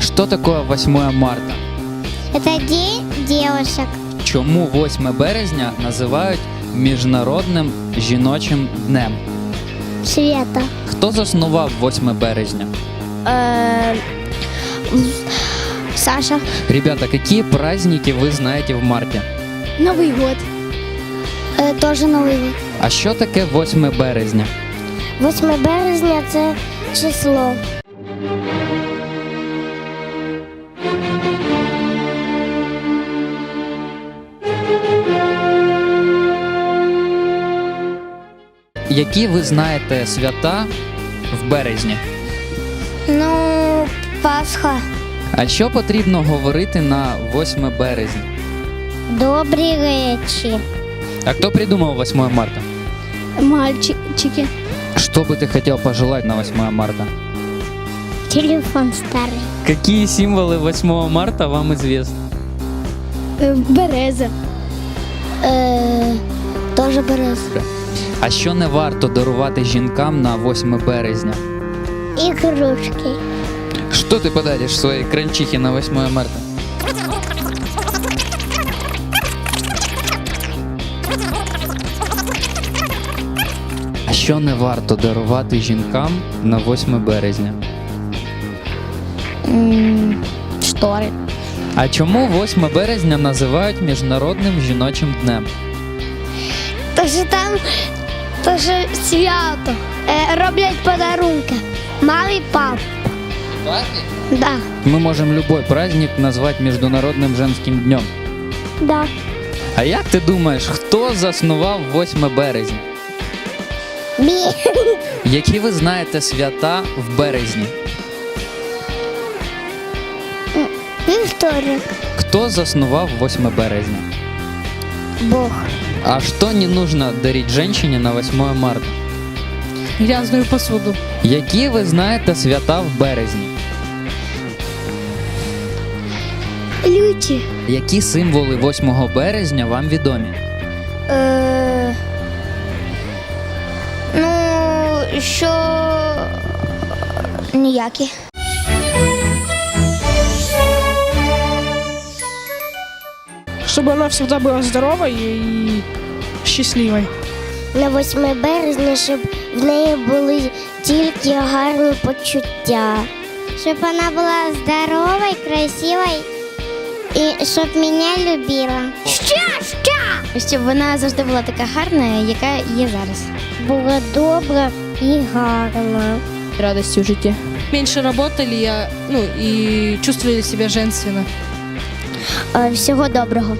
Что такое 8 марта? Это день девушек. Чому 8 березня називають міжнародним жіночим днем? Света. Хто заснував 8 березня? Э, Саша. Ребята, какие праздники вы знаете в марте? Новый год. Э, тоже Новий год. А що таке 8 березня? 8 березня це число. Які ви знаєте свята в березні? Ну, Пасха. А що потрібно говорити на 8 березня? Добрі речі. А кто придумал 8 марта? Мальчики. Что бы ты хотел пожелать на 8 марта? Телефон старий. Какие символы 8 марта вам известны? Береза. Е, Тоже береза. А що не варто дарувати жінкам на 8 березня? Ігрушки. Что ты подаришь своей крольчихе на 8 марта? А що не варто дарувати жінкам на 8 березня? Штори. А чому 8 березня називають міжнародним жіночим днем? То що там то що свято. Е, роблять подарунки. Мамі пап. Да. Мы можем любой праздник назвать Международным женским днем. Да. А як ти думаєш, хто заснував 8 березня? Бі. Які ви знаєте свята в березні? Вівторок. Кто заснував 8 березня? Бог. А что не нужно дарить женщине на 8 марта? Грязную посуду. Які ви знаєте свята в березні? Люті. Які символи 8 березня вам відомі? Е, ну, що ніякі. Чтобы она всегда была здоровой и счастливой. На 8 березня, щоб в неї були тільки гарні почуття. Щоб вона була здорова, красива і щоб мене любила. Що? Що? Щоб вона завжди була така гарна, яка є зараз. Була добра і гарна. Радостью в житті. Меньше работали, а, ну, и чувствовали себя женственно. Е, Всього доброго.